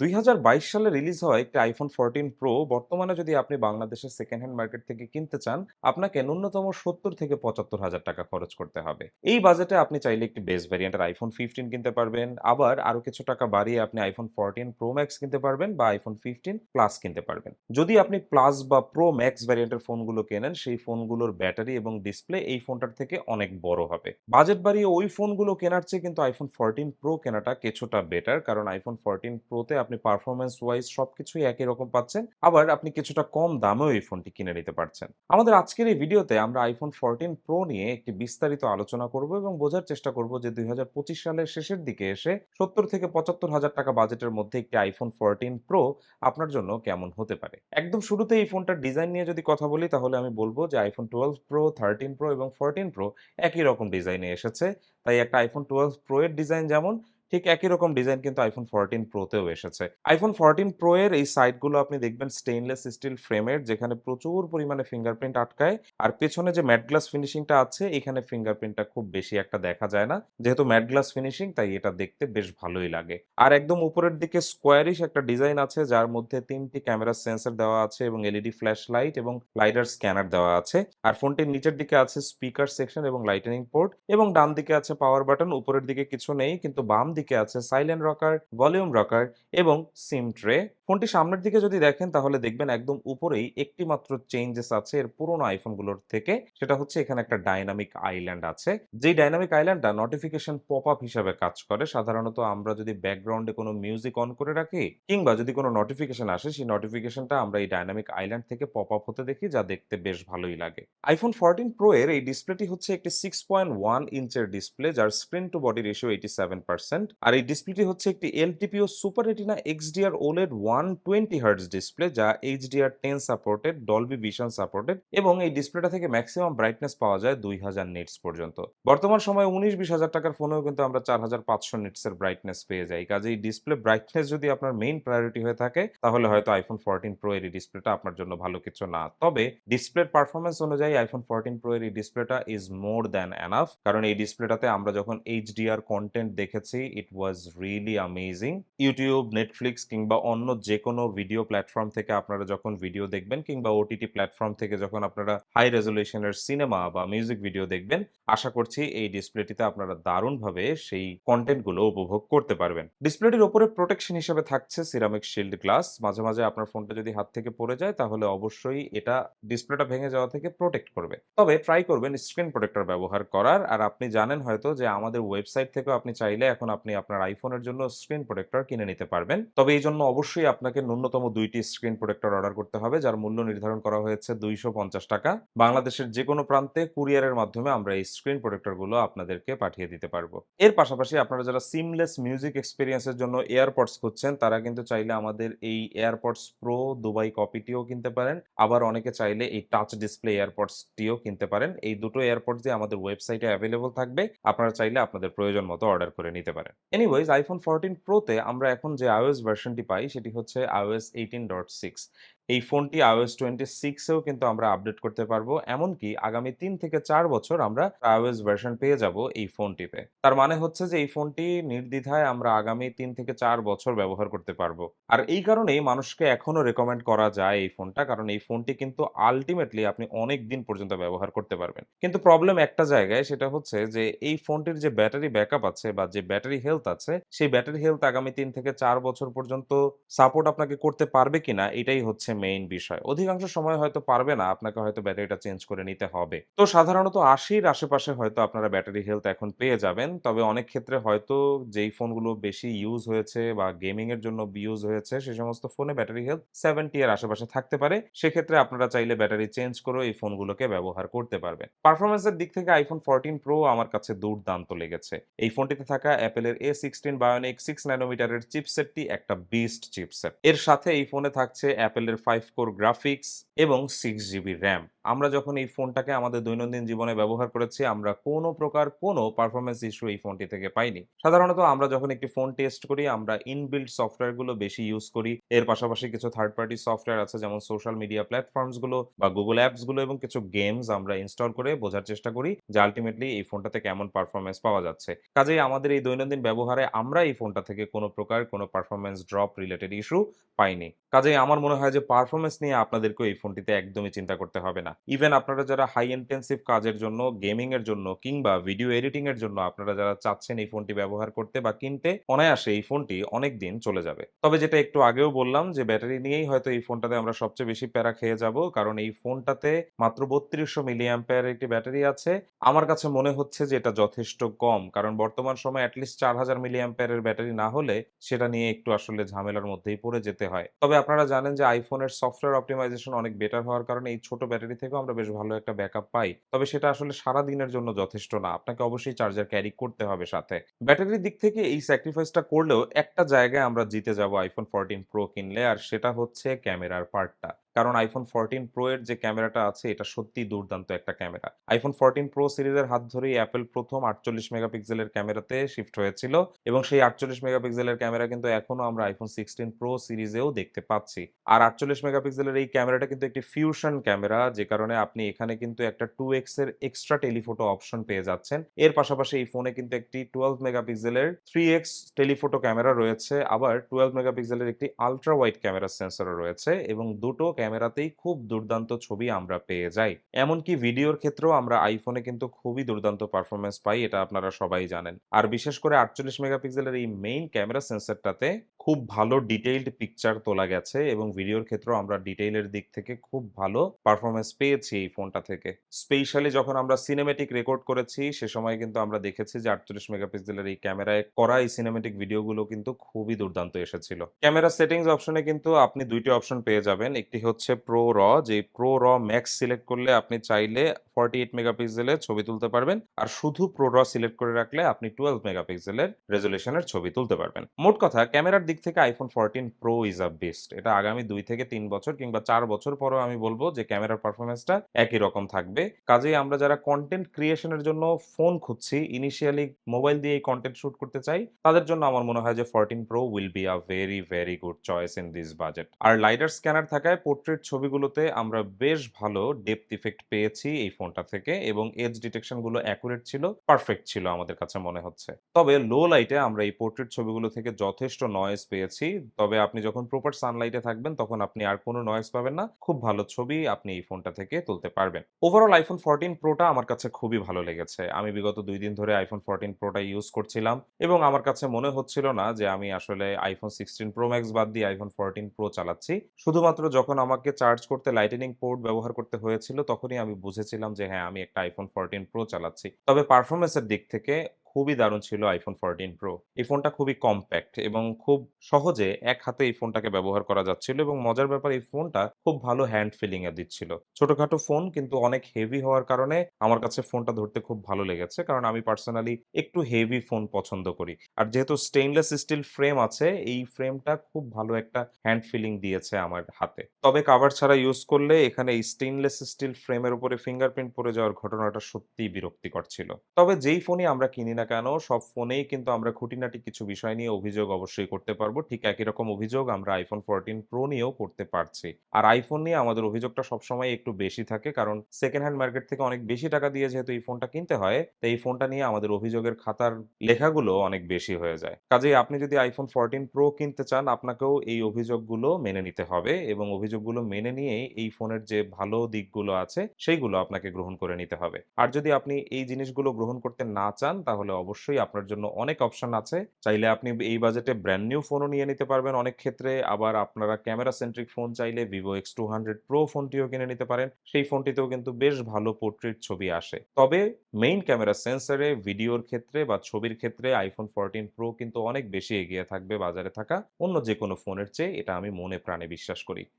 দুই হাজার বাইশ সালে রিলিজ হওয়া একটি আইফোন 14 প্রো বর্তমানে যদি আপনি বাংলাদেশের সেকেন্ড হ্যান্ড মার্কেট থেকে কিনতে চান, আপনাকে ন্যূনতম ৭০ থেকে ৭৫ হাজার টাকা খরচ করতে হবে। এই বাজেটে আপনি চাইলে একটি বেস ভ্যারিয়েন্টের আইফোন 15 কিনতে পারবেন। আবার আরও কিছু টাকা বাড়িয়ে আপনি আইফোন 14 প্রো ম্যাক্স কিনতে পারবেন বা আইফোন 15 প্লাস কিনতে পারবেন। যদি আপনি প্লাস বা প্রো ম্যাক্স ভ্যারিয়েন্টের ফোনগুলো কেনেন, সেই ফোনগুলোর ব্যাটারি এবং ডিসপ্লে এই ফোনটার থেকে অনেক বড় হবে। বাজেট বাড়িয়ে ওই ফোনগুলো কেনার চেয়ে কিন্তু আইফোন 14 প্রো কেনাটা কিছুটা বেটার। কারণ আইফোন 14 প্রোতে আপনি পারফরমেন্স ওয়াইজ সবকিছুই একই রকম পাচ্ছেন। আবার আপনি কিছুটা কম দামেও এই ফোনটি কিনে নিতে পারছেন। আমাদের আজকের এই ভিডিওতে আমরা আইফোন 14 প্রো নিয়ে একটি বিস্তারিত আলোচনা করব এবং বোঝার চেষ্টা করব যে ২০২৫ সালের শেষের দিকে এসে ৭০ থেকে ৭৫ হাজার টাকা বাজেটের মধ্যে একটি আইফোন 14 প্রো আপনার জন্য কেমন হতে পারে। একদম শুরুতে এই ফোনটার ডিজাইন নিয়ে যদি কথা বলি তাহলে আমি বলব যে আইফোন 12 প্রো, 13 প্রো এবং 14 প্রো একই রকম ডিজাইনে এসেছে। তাই একটা আইফোন 12 প্রো এর ডিজাইন যেমন ঠিক একই রকম ডিজাইন কিন্তু আইফোন 14 প্রোতেও এসেছে। আইফোন 14 প্রো এর এই সাইডগুলো আপনি দেখবেন স্টেইনলেস স্টিল ফ্রেমের যেখানে প্রচুর পরিমাণে ফিঙ্গারপ্রিন্ট আটকায়। আর পেছনে যে ম্যাট গ্লাস ফিনিশিংটা আছে, এখানে ফিঙ্গারপ্রিন্টটা খুব বেশি একটা দেখা যায় না। যেহেতু ম্যাট গ্লাস ফিনিশিং তাই এটা দেখতে বেশ ভালোই লাগে। আর একদম উপরের দিকে স্কোয়ারিশ একটা ডিজাইন আছে, যার মধ্যে তিনটি ক্যামেরা সেন্সর দেওয়া আছে এবং এলইডি ফ্ল্যাশ লাইট এবং লাইডার স্ক্যানার দেওয়া আছে। আর ফোনটির নিচের দিকে আছে স্পিকার সেকশন এবং লাইটেনিং পোর্ট এবং ডান দিকে আছে পাওয়ার বাটন। উপরের দিকে কিছু নেই, কিন্তু বাম দিকে আছে সাইলেন্ট রকার, ভলিউম রকার এবং সিম ট্রে। ফোনটি সামনের দিকে যদি দেখেন, তাহলে দেখবেন একদম উপরেই একটি মাত্র চেঞ্জেস আছে এর পুরোনো আইফোনগুলোর থেকে। সেটা হচ্ছে এখানে একটা ডায়নামিক আইল্যান্ড আছে। যেই ডায়নামিক আইল্যান্ডটা নোটিফিকেশন পপ আপ হিসাবে কাজ করে। সাধারণত আমরা যদি ব্যাকগ্রাউন্ডে কোনো মিউজিক অন করে রাখি, কিংবা যদি কোনো নোটিফিকেশন আসে, সেই নোটিফিকেশনটা আমরা এই ডাইনামিক আইল্যান্ড থেকে পপ আপ হতে দেখি, যা দেখতে বেশ ভালোই লাগে। আইফোন 14 প্রো এর এই ডিসপ্লেটি হচ্ছে একটি 6.1 ইঞ্চের ডিসপ্লে যার স্ক্রিন টু বডি রেশিও 87% আর এই ডিসপ্লেটি হচ্ছে একটি LTPO super retina XDR OLED 120 hertz display যা HDR10 supported, Dolby vision supported এবং এই ডিসপ্লেটা থেকে ম্যাক্সিমাম ব্রাইটনেস পাওয়া যায় 2000 নিটস পর্যন্ত। বর্তমান সময়ে 19-20 হাজার টাকার ফোনেও কিন্তু আমরা 4500 নিটসের ব্রাইটনেস পেয়ে যাই। কাজেই ডিসপ্লে ব্রাইটনেস যদি আপনার মেইন প্রায়োরিটি হয়ে থাকে তাহলে হয়তো আইফোন 14 প্রো এর ডিসপ্লেটা আপনার জন্য ভালো কিছু না। তবে ডিসপ্লের পারফরম্যান্স অনুযায়ী আইফোন 14 প্রো এর ডিসপ্লেটা ইজ মোর দ্যান এনাফ কারণ এই ডিসপ্লেটাতে আমরা যখন HDR কনটেন্ট দেখেছি it was really amazing. YouTube, Netflix কিংবা অন্য যেকোনো ভিডিও প্ল্যাটফর্ম থেকে আপনারা যখন ভিডিও দেখবেন কিংবা ওটিটি প্ল্যাটফর্ম থেকে যখন আপনারা হাই রেজোলিউশনের সিনেমা বা মিউজিক ভিডিও দেখবেন, আশা করছি এই ডিসপ্লেটিতে আপনারা দারুণভাবে সেই কনটেন্টগুলো উপভোগ করতে পারবেন। ডিসপ্লেটির উপরে প্রোটেকশন হিসেবে থাকছে সিরামিক শিল্ড গ্লাস। মাঝে, মাঝে আপনার ফোনটা যদি হাত থেকে পড়ে যায় তাহলে অবশ্যই এটা ডিসপ্লেটা ভেঙে যাওয়া থেকে প্রোটেক্ট করবে। তবে ট্রাই করবেন স্ক্রিন প্রোটেক্টর ব্যবহার করার। আর আপনি জানেন হয়তো যে আমাদের ওয়েবসাইট থেকেও আপনি চাইলে এখন আপনি আপনার আইফোনের জন্য স্ক্রিন প্রোটেক্টর কিনে নিতে পারবেন। তবে এই জন্য অবশ্যই আপনাকে ন্যূনতম ২ টি স্ক্রিন প্রোটেক্টর অর্ডার করতে হবে, যার মূল্য নির্ধারণ করা হয়েছে ৳২৫০ বাংলাদেশের যেকোনো প্রান্তে কুরিয়ারের মাধ্যমে আমরা এই স্ক্রিন প্রোটেক্টরগুলো আপনাদেরকে পাঠিয়ে দিতে পারব। এর পাশাপাশি আপনারা যারা সিমলেস মিউজিক এক্সপেরিয়েন্স এর জন্য এয়ারপডস খুঁজছেন, তারা কিন্তু চাইলে আমাদের এই এয়ারপডস প্রো দুবাই কপিটিও কিনতে পারেন। আবার অনেকে চাইলে এই টাচ ডিসপ্লে এয়ারপডসটিও কিনতে পারেন। এই দুটো এয়ারপডস দিয়ে আমাদের ওয়েবসাইটে অ্যাভেইলেবল থাকবে। আপনারা চাইলে আপনাদের প্রয়োজন মতো অর্ডার করে নিতে পারেন। এনিওয়েজ আইফোন 14 প্রোতে আমরা এখন যে iOS ভার্সনটি পাই, সেটি হচ্ছে iOS 18.6 এই ফোনটি iOS 26 এও কিন্তু আমরা আপডেট করতে পারব। এমনকি আগামী ৩ থেকে চার বছর আমরা iOS ভার্সন পেয়ে যাব এই ফোনটিতে। তার মানে হচ্ছে যে এই ফোনটি নির্দ্বিধায় আমরা আগামী তিন থেকে চার বছর ব্যবহার করতে পারব। আর এই কারণেই মানুষকে এখনও রেকমেন্ড করা যায় এই ফোনটা। কারণ এই ফোনটি কিন্তু আল্টিমেটলি আপনি অনেক দিন পর্যন্ত ব্যবহার করতে পারবেন। কিন্তু প্রবলেম একটা জায়গায়, সেটা হচ্ছে যে এই ফোনটির যে ব্যাটারি ব্যাকআপ আছে বা যে ব্যাটারি হেলথ আছে, সেই ব্যাটারি হেলথ আগামী তিন থেকে চার বছর পর্যন্ত সাপোর্ট আপনাকে করতে পারবে কিনা, এটাই হচ্ছে মেইন বিষয়। অধিকাংশ সময় হয়তো পারবে না। আপনাকে হয়তো ব্যাটারিটা চেঞ্জ করে নিতে হবে। তো সাধারণত ৮০ র আশেপাশে হয়তো আপনারা ব্যাটারি হেলথ এখন পেয়ে যাবেন। তবে অনেক ক্ষেত্রে হয়তো যেই ফোনগুলো বেশি ইউজ হয়েছে বা গেমিং এর জন্য ইউজ হয়েছে, সে সমস্ত ফোনে ব্যাটারি হেলথ 70 এর আশেপাশে থাকতে পারে। সেক্ষেত্রে আপনারা চাইলে ব্যাটারি চেঞ্জ করেও এই ফোনগুলোকে ব্যবহার করতে পারবেন। পারফরম্যান্স এর দিক থেকে আইফোন 14 প্রো আমার কাছে দুর্দান্ত লেগেছে। এই ফোনটিতে থাকা অ্যাপেলের A16 বায়োনিক 6 ন্যানোমিটারের চিপসেটটি একটা বিস্ট চিপসেট। এর সাথে এই ফোনে থাকছে অ্যাপেলের 5 কোর গ্রাফিক্স এবং সিক্স জিবি র‍্যাম। আমরা যখন এই ফোনটাকে আমাদের দৈনন্দিন জীবনে ব্যবহার করেছি, আমরা কোনো প্রকার কোনো পারফরমেন্স ইস্যু এই ফোনটি থেকে পাইনি। সাধারণত আমরা যখন একটি ফোন টেস্ট করি, আমরা ইনবিল্ট সফটওয়্যারগুলো বেশি ইউজ করি। এর পাশাপাশি কিছু থার্ড পার্টি সফটওয়্যার আছে যেমন সোশ্যাল মিডিয়া প্ল্যাটফর্মসগুলো বা গুগল অ্যাপসগুলো এবং কিছু গেমস আমরা ইনস্টল করে বোঝার চেষ্টা করি যে আল্টিমেটলি এই ফোনটাতে কেমন পারফরমেন্স পাওয়া যাচ্ছে। কাজেই আমাদের এই দৈনন্দিন ব্যবহারে আমরা এই ফোনটা থেকে কোনো প্রকার কোনো পারফরমেন্স ড্রপ রিলেটেড ইস্যু পাইনি। কাজেই আমার মনে হয় যে পারফরমেন্স নিয়ে আপনাদেরকেও এই ফোনটিতে একদমই চিন্তা করতে হবে না। ইভেন আপনারা যারা হাই ইনটেনসিভ কাজের জন্য, গেমিং এর জন্য কিংবা ভিডিও এডিটিং এর জন্য আপনারা যারা চাচ্ছেন এই ফোনটি ব্যবহার করতে বা কিনতে, অনায়াসে এই ফোনটি অনেকদিন চলে যাবে। তবে যেটা একটু আগেও বললাম যে ব্যাটারি নিয়েই হয়তো এই ফোনটাতে আমরা সবচেয়ে বেশি প্যারা খেয়ে যাব। কারণ এই ফোনটাতে মাত্র ৩২০০ মিলি অ্যাম্পিয়ার একটি ব্যাটারি আছে। আমার কাছে মনে হচ্ছে যে এটা যথেষ্ট কম। কারণ বর্তমান সময় এট লিস্ট ৪০০০ মিলি অ্যাম্পিয়ারের ব্যাটারি না হলে সেটা নিয়ে একটু আসলে ঝামেলার মধ্যেই পড়ে যেতে হয়। তবে আপনারা জানেন যে এর সফটওয়্যার অপটিমাইজেশন অনেক বেটার হওয়ার কারণে এই ছোট ব্যাটারি থেকেও আমরা বেশ ভালো একটা ব্যাকআপ পাই। তবে সেটা আসলে সারা দিনের জন্য যথেষ্ট না। আপনাকে অবশ্যই চার্জার ক্যারি করতে হবে সাথে। ব্যাটারির দিক থেকে এই স্যাক্রিফাইসটা করলেও একটা জায়গায় আমরা জিতে যাব আইফোন 14 প্রো কিনলে, আর সেটা হচ্ছে ক্যামেরার পার্টটা। কারণ আইফোন 14 প্রো এর যে ক্যামেরাটা আছে, এটা সত্যি দুর্দান্ত একটা ক্যামেরা। iPhone 14 Pro সিরিজের হাত ধরেই অ্যাপেল প্রথম ৪৮ মেগাপিক্সেলের ক্যামেরাতে শিফট হয়েছিল এবং সেই ৪৮ মেগাপিক্সেলের ক্যামেরা কিন্তু এখনও আমরা আইফোন সিক্সটিন প্রো সিরিজেও দেখতে পাচ্ছি। আর ৪৮ মেগাপিক্সেলের এই ক্যামেরাটা কিন্তু একটি ফিউশন ক্যামেরা, যে কারণে আপনি এখানে কিন্তু একটা টু এক্সের এক্সট্রা টেলিফোটো অপশন পেয়ে যাচ্ছেন। এর পাশাপাশি এই ফোনে কিন্তু একটি 12 মেগাপিক্সেলের 3x টেলিফোটো ক্যামেরা রয়েছে। আবার 12 মেগাপিক্সেলের একটি আল্ট্রা ওয়াইড ক্যামেরা সেন্সরও রয়েছে এবং দুটো ক্যামেরাতেই খুব দুর্দান্ত ছবি আমরা পেয়ে যাই। এমনকি ভিডিওর ক্ষেত্রেও আমরা আইফোনে কিন্তু খুবই দুর্দান্ত পারফরমেন্স পাই, এটা আপনারা সবাই জানেন। আর বিশেষ করে ৪৮ মেগাপিক্সেলের এই মেইন ক্যামেরা সেন্সরটাতে খুব ভালো ডিটেইলড পিকচার তোলা গেছে এবং ভিডিওর ক্ষেত্রেও আমরা ডিটেইলের দিক থেকে খুব ভালো পারফরমেন্স পেয়েছি এই ফোনটা থেকে। স্পেশালি যখন আমরা সিনেমেটিক রেকর্ড করেছি, সে সময় কিন্তু আমরা দেখেছি যে ৪৮ মেগাপিক্সেলের এই ক্যামেরায় করা এই সিনেমেটিক ভিডিওগুলো কিন্তু খুবই দুর্দান্ত এসেছিল। ক্যামেরা সেটিংস অপশনে কিন্তু আপনি ২ টি অপশন পেয়ে যাবেন। একটি হচ্ছে প্রো র যে প্রো র ম্যাক্স সিলেক্ট করলে আপনি চাইলে 48 মেগাপিক্সেলের ছবি তুলতে পারবেন। আর শুধু প্রো র সিলেক্ট করে রাখলে আপনি 12 মেগাপিক্সেলের রেজোলিউশনের ছবি তুলতে পারবেন। মোট কথা ক্যামেরার থেকে iPhone 14 Pro is a beast এটা আগামী ২ থেকে ৩ বছর কিংবা ৪ বছর পরেও আমি বলব যে ক্যামেরার পারফরম্যান্সটা একই রকম থাকবে। কাজেই আমরা যারা কনটেন্ট ক্রিয়েশন এর জন্য ফোন খুঁজছি, ইনিশিয়ালি মোবাইল দিয়েই কনটেন্ট শুট করতে চাই, তাদের জন্য আমার মনে হয় যে 14 Pro will be a very, very good choice in this budget আর লাইডার স্ক্যানার থাকায় পোর্ট্রেট ছবিগুলোতে আমরা বেশ ভালো ডেপথ ইফেক্ট পেয়েছি এই ফোনটা থেকে এবং এজ ডিটেকশনগুলো অ্যাকুরেট ছিল, পারফেক্ট ছিল আমাদের কাছে মনে হচ্ছে। তবে লো লাইটে আমরা এই পোর্ট্রেট ছবিগুলো থেকে যথেষ্ট নয়েজ পেয়েছি। তবে আপনি যখন প্রপার সানলাইটে থাকবেন তখন আপনি আর কোনো নয়েজ পাবেন না। খুব ভালো ছবি আপনি এই ফোনটা থেকে তুলতে পারবেন। ওভারঅল আইফোন 14 প্রোটা আমার কাছে খুবই ভালো লেগেছে। আমি বিগত দুই দিন ধরে আইফোন 14 প্রোটা ইউজ করছিলাম এবং আমার কাছে মনে হচ্ছিল না যে আমি আসলে আইফোন সিক্সটিন প্রো ম্যাক্স বাদ দিয়ে আইফোন 14 প্রো চালাচ্ছি। শুধুমাত্র যখন আমাকে চার্জ করতে লাইটেনিং পোর্ট ব্যবহার করতে হয়েছিল তখনই আমি বুঝেছিলাম যে হ্যাঁ, আমি একটা আইফোন 14 প্রো চালাচ্ছি। তবে পারফরম্যান্স এর দিক থেকে খুবই দারুণ ছিল আইফোন 14 প্রো এই ফোনটা খুবই কম্প্যাক্ট এবং খুব সহজে এক হাতে এই ফোনটাকে ব্যবহার করা যাচ্ছিল এবং মজার ব্যাপার, এই ফোনটা খুব ভালো হ্যান্ড ফিলিং এ দিচ্ছিল। ছোটখাটো ফোন কিন্তু অনেক হেভি হওয়ার কারণে আমার কাছে ফোনটা ধরতে খুব ভালো লেগেছে। কারণ আমি পার্সোনালি একটু হেভি ফোন পছন্দ করি। আর যেহেতু স্টেইনলেস স্টিল ফ্রেম আছে, এই ফ্রেমটা খুব ভালো একটা হ্যান্ড ফিলিং দিয়েছে আমার হাতে। তবে কাভার ছাড়া ইউজ করলে এখানে এই স্টেইনলেস স্টিল ফ্রেমের উপরে ফিঙ্গারপ্রিন্ট পড়ে যাওয়ার ঘটনাটা সত্যিই বিরক্তিকর ছিল। তবে যেই ফোনই আমরা কিনি না কেন সব ফোনেই কিন্তু আমরা খুঁটিনাটি কিছু বিষয় নিয়ে অভিযোগ অবশ্যই করতে পারব। ঠিক একই রকম অভিযোগ আমরা iPhone 14 Pro নিয়েও করতে পারছি। আর আইফোন নিয়ে আমাদের অভিযোগটা সবসময় একটু বেশি থাকে কারণ সেকেন্ড হ্যান্ড মার্কেট থেকে অনেক বেশি টাকা দিয়ে যেহেতু এই ফোনটা কিনতে হয়, তো এই ফোনটা নিয়ে আমাদের অভিযোগের খাতার লেখাগুলো অনেক বেশি হয়ে যায়। কাজেই আপনি যদি আইফোন 14 প্রো কিনতে চান আপনাকেও এই অভিযোগগুলো মেনে নিতে হবে এবং অভিযোগগুলো মেনে নিয়েই এই ফোনের যে ভালো দিকগুলো আছে সেইগুলো আপনাকে গ্রহণ করে নিতে হবে। আর যদি আপনি এই জিনিসগুলো গ্রহণ করতে না চান তাহলে অবশ্যই আপনার জন্য অনেক অপশন আছে। চাইলে আপনি এই বাজেটে ব্র্যান্ড নিউ ফোনও নিয়ে নিতে পারবেন অনেক ক্ষেত্রে। আবার আপনারা ক্যামেরা সেন্ট্রিক ফোন চাইলে Vivo X two hundred pro ফোনটিও কিনে নিতে পারেন। সেই ফোনটিতেও কিন্তু বেশ ভালো পোর্ট্রেট ছবি আসে। তবে মেইন ক্যামেরা সেন্সরে, ভিডিওর ক্ষেত্রে বা ছবির ক্ষেত্রে আইফোন ফোরটিন প্রো কিন্তু অনেক বেশি এগিয়ে থাকবে বাজারে থাকা অন্য যেকোনো ফোনের চেয়ে এটা আমি মনে প্রাণে বিশ্বাস করি।